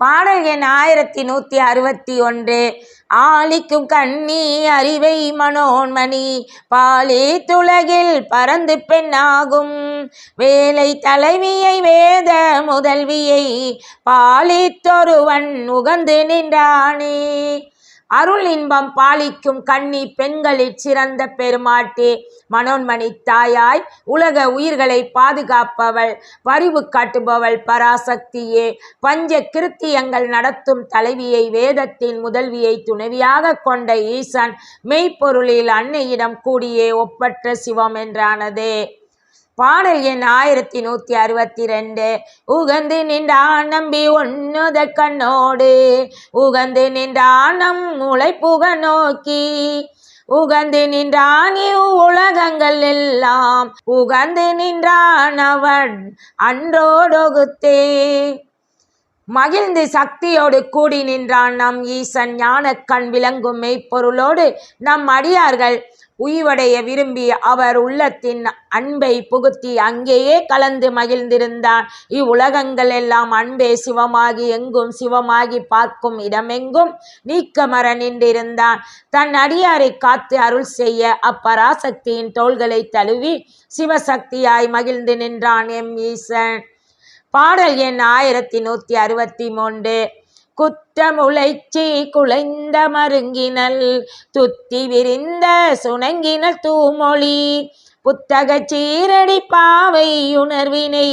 பாடல் எண் ஆயிரத்தி நூத்தி அறுபத்தி ஒன்று. ஆளிக்கும் கண்ணி அறிவை மனோன்மணி பாலே துலகில் பறந்து பெண்ணாகும். வேலை தலைவியை வேத முதல்வியை பாலித்தொருவன் உகந்து நின்றானே. அருள் இன்பம் பாலிக்கும் கண்ணி பெண்களில் சிறந்த பெருமாட்டே. மனோன்மணி தாயாய் உலக உயிர்களை பாதுகாப்பவள் பரிவு காட்டுபவள் பராசக்தியே. பஞ்ச கிருத்தியங்கள் நடத்தும் தலைவியை வேதத்தின் முதல்வியை துணைவியாக கொண்ட ஈசன் மெய்ப்பொருளில் அன்னையிடம் கூடியே ஒப்பற்ற சிவம் என்றானதே. பாடல் எண் ஆயிரத்தி நூத்தி அறுபத்தி ரெண்டு உகந்து நின்றான் நம்பி ஒன்னுத கண்ணோடு. உகந்து நின்றான் நம் உழைப்புக நோக்கி. உகந்து நின்றான் உலகங்கள் எல்லாம். உகந்து நின்றான் அவன் அன்றோடொகுத்தே. மகிழ்ந்து சக்தியோடு கூடி நின்றான் நம் ஈசன். ஞானக்கண் விளங்கும் மெய்ப்பொருளோடு நம் அடியார்கள் உய்வடைய விரும்பி அவர் உள்ளத்தின் அன்பை புகுத்தி அங்கேயே கலந்து மகிழ்ந்திருந்தான். இவ்வுலகங்கள் எல்லாம் அன்பே சிவமாகி எங்கும் சிவமாகி பார்க்கும் இடமெங்கும் நீக்கமர நின்றிருந்தான். தன் அடியாரை காத்து அருள் செய்ய அப்பராசக்தியின் தோள்களை தழுவி சிவசக்தியாய் மகிழ்ந்து நின்றான் எம் ஈசன். பாடல் எண் ஆயிரத்தி நூத்தி அறுபத்தி மூன்று. குத்தமுளைச்சி குலைந்த மருங்கினல் துத்தி விரிந்த சுணங்கினல் தூமொழி. புத்தக சீரடி பாவை உணர்வினை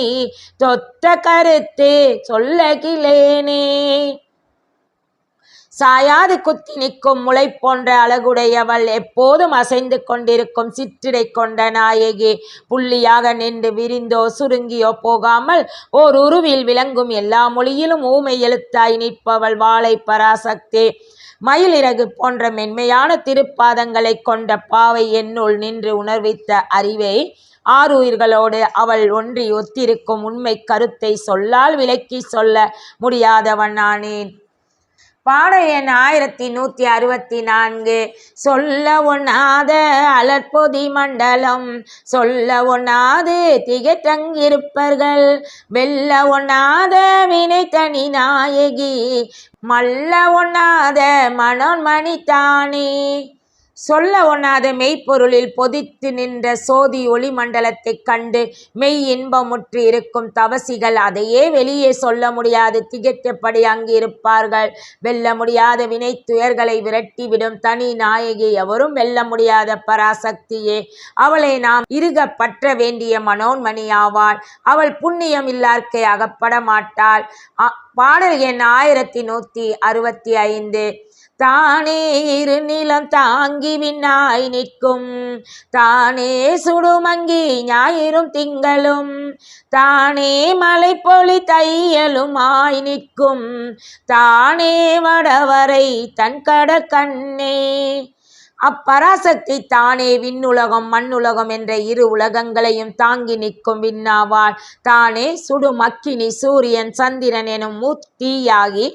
தொத்த கருத்து சொல்ல கிளேனே. சாயாது குத்தி நிற்கும் முளை போன்ற அழகுடையவள் எப்போதும் அசைந்து கொண்டிருக்கும் சிற்றிடை கொண்ட நாயகி. புள்ளியாக நின்று விரிந்தோ சுருங்கியோ போகாமல் ஓர் உருவில் விளங்கும் எல்லா மொழியிலும் ஊமை எழுத்தாய் நிற்பவள் வாழை பராசக்தி. மயிலிறகு போன்ற மென்மையான திருப்பாதங்களை கொண்ட பாவை என்னுள் நின்று உணர்வித்த அறிவை ஆறுயிர்களோடு அவள் ஒன்றி ஒத்திருக்கும் உண்மை கருத்தை சொல்லால் விளக்கி சொல்ல முடியாதவன் நானேன். பாட எண் ஆயிரத்தி நூற்றி அறுபத்தி நான்கு. சொல்ல ஒண்ணாத அலற்பொதி மண்டலம் சொல்ல ஒண்ணாது திகற்றங்கிருப்பர்கள் வெல்ல ஒண்ணாத வினை தனி நாயகி மல்ல ஒண்ணாத மனோன்மணி தானே. சொல்ல ஒண்ணாத மெய்ப்பொருளில் பொதித்து நின்ற சோதி ஒளி மண்டலத்தைக் கண்டு மெய் இன்பமுற்று இருக்கும் தவசிகள் அதையே வெளியே சொல்ல முடியாது. திகைத்தபடி அங்கு இருப்பார்கள் வெல்ல முடியாத வினை துயர்களை விரட்டிவிடும் தனி நாயகி எவரும் வெல்ல முடியாத பராசக்தியே. அவளை நாம் இருக பற்ற வேண்டிய மனோன்மணியாவாள் அவள் புண்ணியம் இல்லார்க்கை அகப்பட மாட்டாள். பாடல் எண் ஆயிரத்தி நூத்தி அறுபத்தி ஐந்து. தானே இரு நிலம் தாங்கி விண்ணாய் நிற்கும். தானே சுடுமங்கி ஞாயிறும் திங்களும். தானே மலை பொலி தையலுமாய் நிற்கும். தானே வடவரை தன் கடற்கண்ணே அப்பராசக்தி தானே விண்ணுலகம் மண்ணுலகம் என்ற இரு உலகங்களையும் தாங்கி நிற்கும் விண்ணாவாள். தானே சுடு மக்கினி சூரியன் சந்திரன் எனும் மூர்த்தியாகி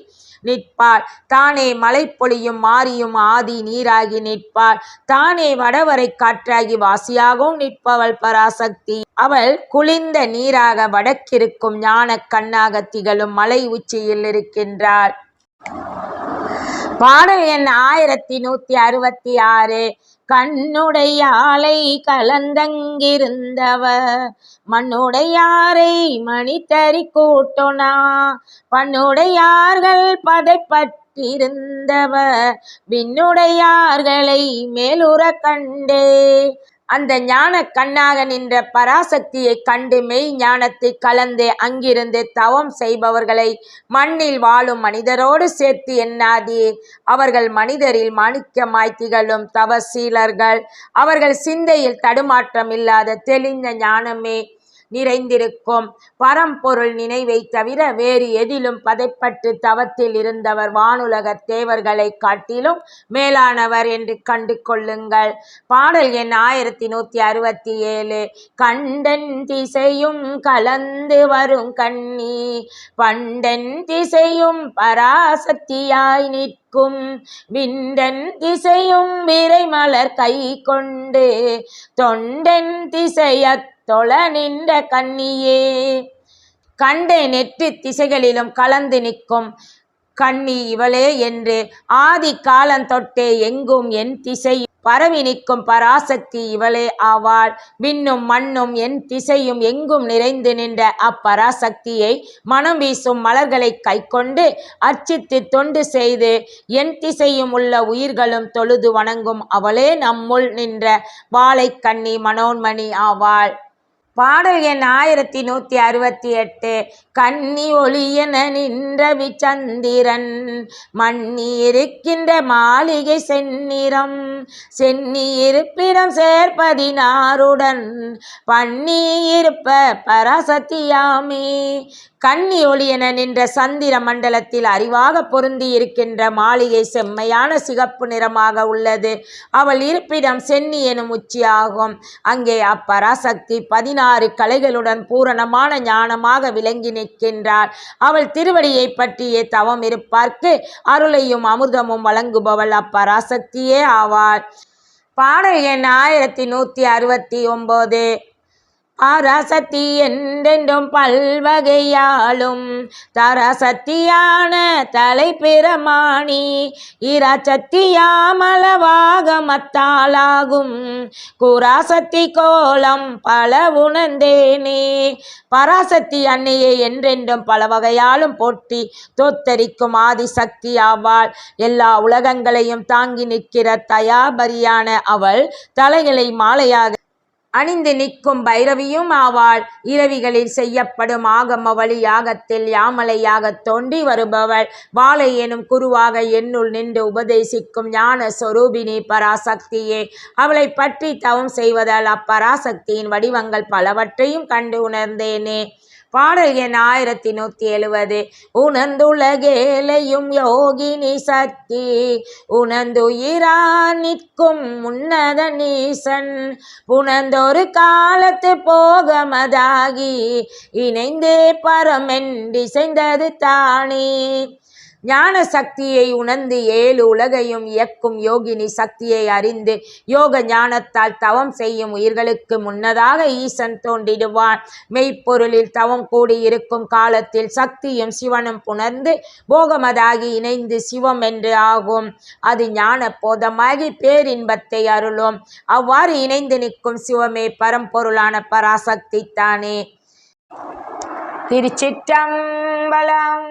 நிற்பாள். தானே மலை பொழியும் மாறியும் ஆதி நீராகி நிற்பாள். தானே வடவரை காற்றாகி வாசியாகவும் நிற்பவள் பராசக்தி. அவள் குளிர்ந்த நீராக வடக்கிருக்கும் ஞான கண்ணாக திகழும் மலை உச்சியில் இருக்கின்றாள். பாடல் எண் ஆயிரத்தி நூத்தி அறுபத்தி ஆறு. கண்ணுடையாளை கலந்தங்கிருந்தவ மண்ணுடையாரை மணித்தறி கூட்டோனா பண்ணுடையார்கள் பதைப்பட்டிருந்தவ விண்ணுடையார்களை மேலுற கண்டே. அந்த ஞான கண்ணாக நின்ற பராசக்தியை கண்டு மெய் ஞானத்தை கலந்து அங்கிருந்து தவம் செய்பவர்களை மண்ணில் வாழும் மனிதரோடு சேர்த்து எண்ணாதே அவர்கள் மனிதரில் மாணிக்கமாய் திகழும் தவசீலர்கள். அவர்கள் சிந்தையில் தடுமாற்றம் இல்லாத தெளிந்த ஞானமே நிறைந்திருக்கும். பரம்பொருள் நினைவை தவிர வேறு எதிலும் பதைப்பட்டு தவத்தில் இருந்தவர் வானுலக தேவர்களை காட்டிலும் மேலானவர் என்று கண்டு கொள்ளுங்கள் பாடல் எண் ஆயிரத்தி நூத்தி அறுபத்தி ஏழு. கண்டன் திசையும் கலந்து வரும் கண்ணி பண்டன் திசையும் பராசக்தியாய் நிற்கும். விண்டன் திசையும் விரைமலர் கை கொண்டு தொண்டன் திசையத் தொழ நின்ற கண்ணியே. கண்டே நெற்று திசைகளிலும் கலந்து நிற்கும் கண்ணி இவளே என்று ஆதி காலந்தொட்டே எங்கும் என் திசை பரவி நிற்கும் பராசக்தி இவளே ஆவாள். விண்ணும் மண்ணும் என் திசையும் எங்கும் நிறைந்து நின்ற அப்பராசக்தியை மனம் வீசும் மலர்களை கைக்கொண்டு அர்ச்சித்து தொண்டு செய்து என் திசையும் உள்ள உயிர்களும் தொழுது வணங்கும் அவளே நம்முள் நின்ற வாழைக்கண்ணி மனோன்மணி ஆவாள். பாடல் எண் ஆயிரத்தி நூற்றி அறுபத்தி எட்டு கன்னி ஒளியென நின்ற விச்சந்திரன் மண்ணி இருக்கின்ற மாளிகை செந்நிறம் சென்னி இருப்பிடம் சேர்ப்பதினாருடன் பன்னி இருப்ப பராசத்தியாமே கன்னி ஒளியென நின்ற சந்திர மண்டலத்தில் அறிவாக பொருந்தி இருக்கின்ற மாளிகை செம்மையான சிகப்பு நிறமாக உள்ளது. அவள் இருப்பிடம் சென்னி எனும் உச்சியாகும் அங்கே அப்பராசக்தி பதினாறு கலைகளுடன் பூரணமான ஞானமாக விளங்கி நிற்கின்றாள். அவள் திருவடியை பற்றியே தவம் இருப்பார்க்கு அருளையும் அமிர்தமும் வழங்குபவள் அப்பராசக்தியே ஆவாள். பாடல் எண் ஆயிரத்தி நூற்றி அறுபத்தி ஒம்போது. பராசக்தி என்றென்றும் பல்வகையாலும் தரசக்தியான தலைப்பிரமாணி இராசக்தியாமளவாக மத்தாளாகும் குராசக்தி கோலம் பல உணர்ந்தேனே. பராசக்தி அன்னையை என்றென்றும் பல வகையாலும் போட்டி தோத்தரிக்கும் ஆதிசக்தி ஆவாள். எல்லா உலகங்களையும் தாங்கி நிற்கிற தயாபரியான அவள் தலைகளை மாலையாக அணிந்து நிற்கும் பைரவியும் ஆவாள். இரவிகளில் செய்யப்படும் ஆகம வழி யாகத்தில் யாமலையாக தோன்றி வருபவள். வாழை எனும் குருவாக என்னுள் நின்று உபதேசிக்கும் ஞான சொரூபினி பராசக்தியே. அவளை பற்றி தவம் செய்வதால் அப்பராசக்தியின் வடிவங்கள் பலவற்றையும் கண்டு உணர்ந்தேனே. பாடல் எண் ஆயிரத்தி நூத்தி எழுவது. உணர்ந்துலகேலையும் யோகினி சக்தி. உணர்ந்துயிரா நிற்கும் உன்னத நீசன். புணர்ந்தொரு காலத்து போகமதாகி. இணைந்தே பரமென்றிசைந்தது தானே. ஞான சக்தியை உணர்ந்து ஏழு உலகையும் இயக்கும் யோகினி சக்தியை அறிந்து யோக ஞானத்தால் தவம் செய்யும் உயிர்களுக்கு முன்னதாக ஈசன் தோன்றிடுவான். மெய்ப்பொருளில் தவம் கூடி இருக்கும் காலத்தில் சக்தியும் சிவனும் புணர்ந்து போகமதாகி இணைந்து சிவம் என்று ஆகும். அது ஞான போதமாகி பேரின்பத்தை அருளும். அவ்வாறு இணைந்து நிற்கும் சிவமே பரம்பொருளான பராசக்தி தானே திருச்சிற்றம்பலம்